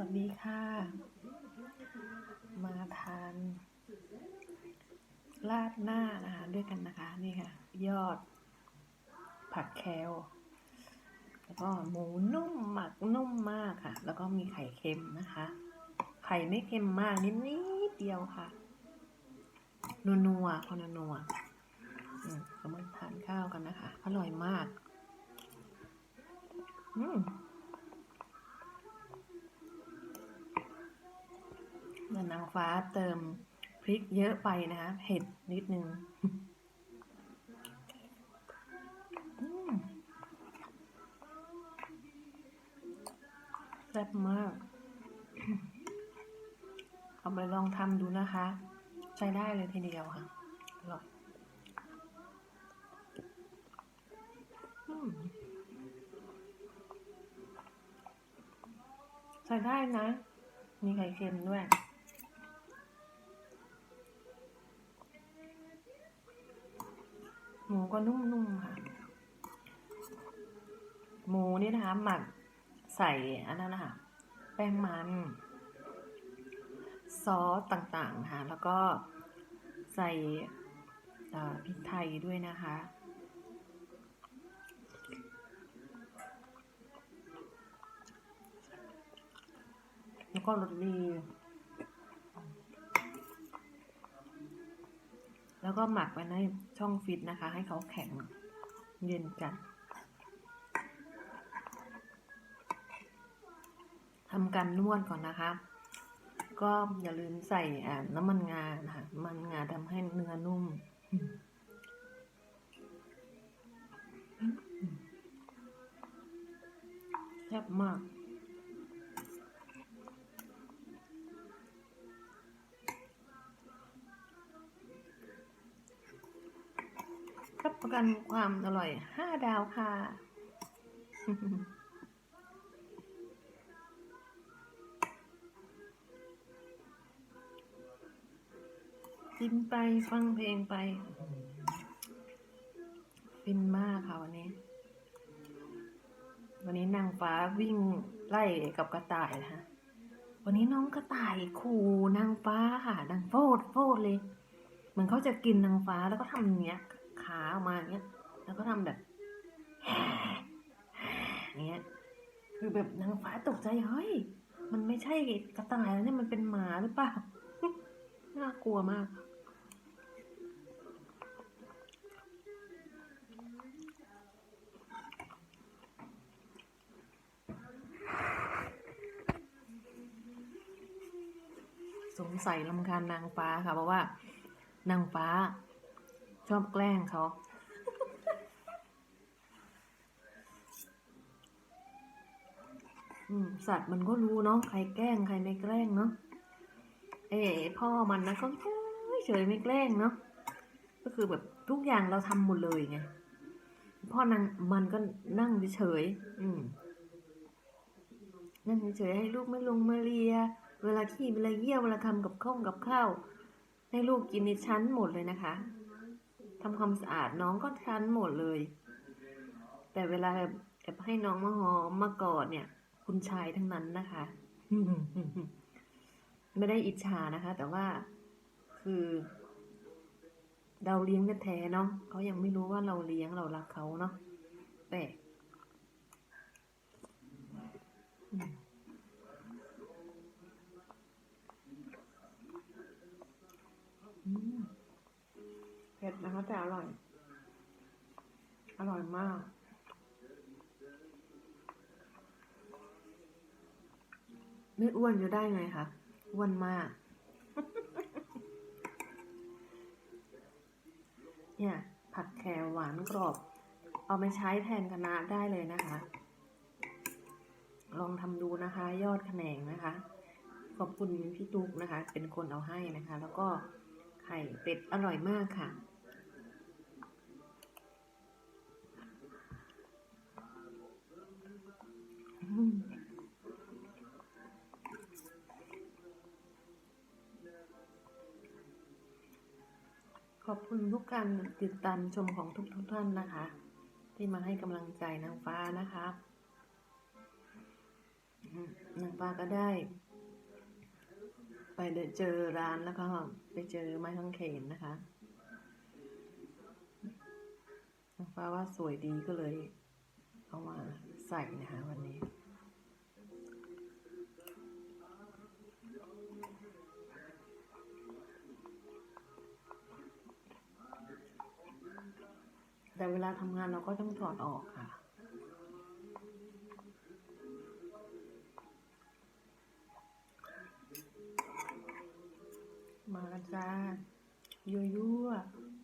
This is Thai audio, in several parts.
วัสดีค่ะ มาทานราดหน้านะคะด้วยกันนะคะ นี่ค่ะ ยอด ผักแคลแล้วก็หมูนุ่มหมักนุ่มมากค่ะ แล้วก็มีไข่เค็มนะคะ ไข่ไม่เค็มมากนิดนิดเดียวค่ะ นัวนัวๆพอนัวนัวๆอืมเรามาทานข้าวกันนะคะ อร่อยมาก อืม เงิ นนางฟ้าเติมพริกเยอะไปนะคะเผ็ดนิดนึงแซ่บมาก เอาไปลองทำดูนะคะ ใช้ได้เลยทีเดียวค่ะ อร่อยใช้ได้นะ มีไข่เค็มด้วย หมูก็นุ่มๆค่ะ หมูนี่นะคะ หมักใส่อันนั้นนะคะแป้งมัน ซอสต่างๆนะคะแล้วก็ใส่พริกไทยด้วยนะคะ แล้วก็รสดี แล้วก็หมักไว้ในช่องฟิตนะคะ ให้เขาแข็งเย็นกันทำการนวดก่อนนะคะ ก็อย่าลืมใส่น้ำมันงานะคะมันงาทำให้เนื้อนุ่มอืมแซ่บมาก ประกันความอร่อยห้าดาวค่ะกินไปฟังเพลงไปฟินมากค่ะวันนี้ วันนี้นางฟ้าวิ่งไล่กับกระต่ายนะคะวันนี้น้องกระต่ายขู่นางฟ้าค่ะนางโฟดโฟดเลย เหมือนเขาจะกินนางฟ้าแล้วก็ทำอย่างเงี้ย ขาออกมาอย่างเงี้ย แล้วก็ทำแบบอย่างเงี้ย คือแบบนางฟ้าตกใจเฮ้ย มันไม่ใช่กระต่ายแล้วเนี่ยมันเป็นหมาหรือเปล่า น่ากลัวมาก สงสัยลำคาญนางฟ้าค่ะเพราะว่านางฟ้า ชอบแกล้งเขาสัตว์มันก็รู้เนาะใครแกล้งใครไม่แกล้งเนาะเอ๋พ่อมันนะก็เฉยไม่แกล้งเนาะก็คือแบบทุกอย่างเราทำหมดเลยไงพ่อนางมันก็นั่งเฉยอืมนั่งเฉยให้ลูกไม่ลงมาเลีย เวลาขี้เวลาเยี่ยวเวลาทำกับข้องกับข้าวให้ลูกกินในชั้นหมดเลยนะคะ ทำความสะอาดน้องก็ชั้นหมดเลย แต่เวลาแอบให้น้องมาหอมมากอดเนี่ย คุณชายทั้งนั้นนะคะ ไม่ได้อิจฉานะคะ แต่ว่าคือเราเลี้ยงกันแท้เนาะเขายังไม่รู้ว่าเราเลี้ยงเรารักเขาเนาะแปลกอืมอืม เผ็ดนะคะ แต่อร่อย อร่อยมาก ไม่อ้วนจะได้ไงคะอ้วนมาก เนี่ย ผัดแครหวานกรอบ เอาไปใช้แทนคณะได้เลยนะคะ ลองทำดูนะคะ ยอดแขนงนะคะขอบคุณพี่ตุ๊กนะคะ เป็นคนเอาให้นะคะ แล้วก็ไข่เป็ดอร่อยมากค่ะ ขอบคุณทุกการติดตามชมของทุกทุกท่านนะคะ ที่มาให้กำลังใจนางฟ้านะคะนางฟ้าก็ได้ ไปเจอร้านแล้วก็ไปเจอไม้กางเขนนะคะนางฟ้าว่าสวยดีก็เลยเอามาใส่นะคะวันนี้ แต่เวลาทำงานเราก็ต้องถอดออกค่ะ มาแล้วจ้ายั่วยั่ว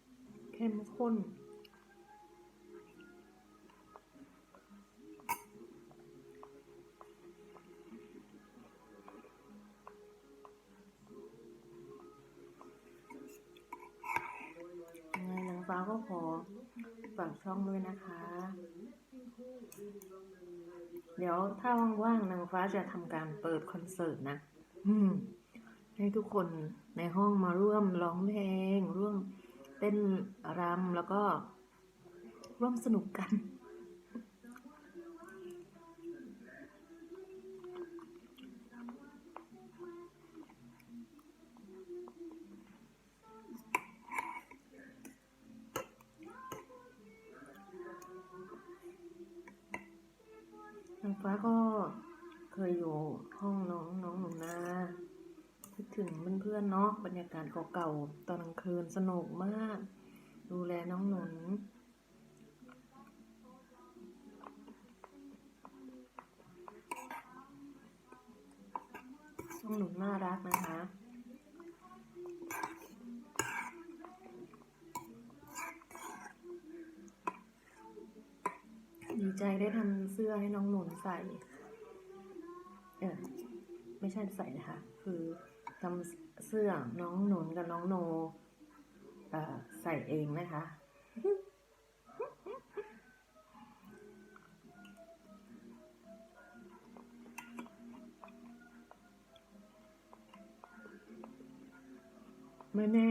ๆเข้มข้น ฟ้าก็ขอฝากช่องด้วยนะคะ เดี๋ยวถ้าว่างๆนางฟ้าจะทำการเปิดคอนเสิร์ตนะให้ทุกคนในห้องมาร่วมร้องเพลงร่วมเต้นรำแล้วก็ร่วมสนุกกัน ฟ้าก็เคยอยู่ห้องน้องน้องหนูนาคิดถึงเพื่อนๆเนาะบรรยากาศเก่าๆตอนกลางคืนสนุกมาก ดูแลน้องหนุนน้องหนุนน่ารักนะคะ ดี ใจได้ทำเสื้อให้น้องหนุนใส่ เออไม่ใช่ใส่นะคะ คือทำเสื้อน้องหนุนกับน้องโนเอ่อใส่เองนะคะ ไม่แน่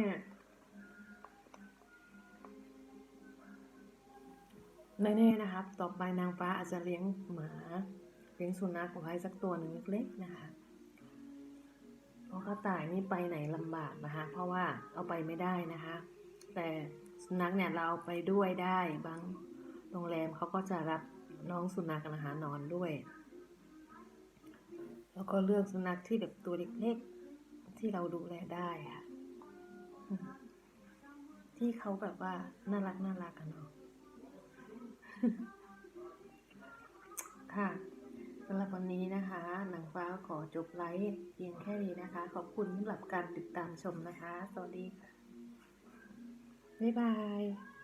ไม่แน่นะครับ ต่อไปนางฟ้าอาจจะเลี้ยงหมาเลี้ยงสุนัขไว้สักตัวหนึ่งเล็กๆนะคะ เพราะกระต่ายนี่ไปไหนลำบากนะคะ เพราะว่าเอาไปไม่ได้นะคะ แต่สุนัขเนี่ยเราเอาไปด้วยได้บางโรงแรมเขาก็จะรับน้องสุนัขนะคะนอนด้วย แล้วก็เลือกสุนัขที่แบบตัวเล็กๆที่เราดูแลได้ค่ะ ที่เขาแบบว่าน่ารักน่ารักกันเนาะ นี้นะคะหนังฟ้าขอจบไลฟ์เพียงแค่นี้นะคะ ขอบคุณสำหรับการติดตามชมนะคะ สวัสดีค่ะ บ๊ายบาย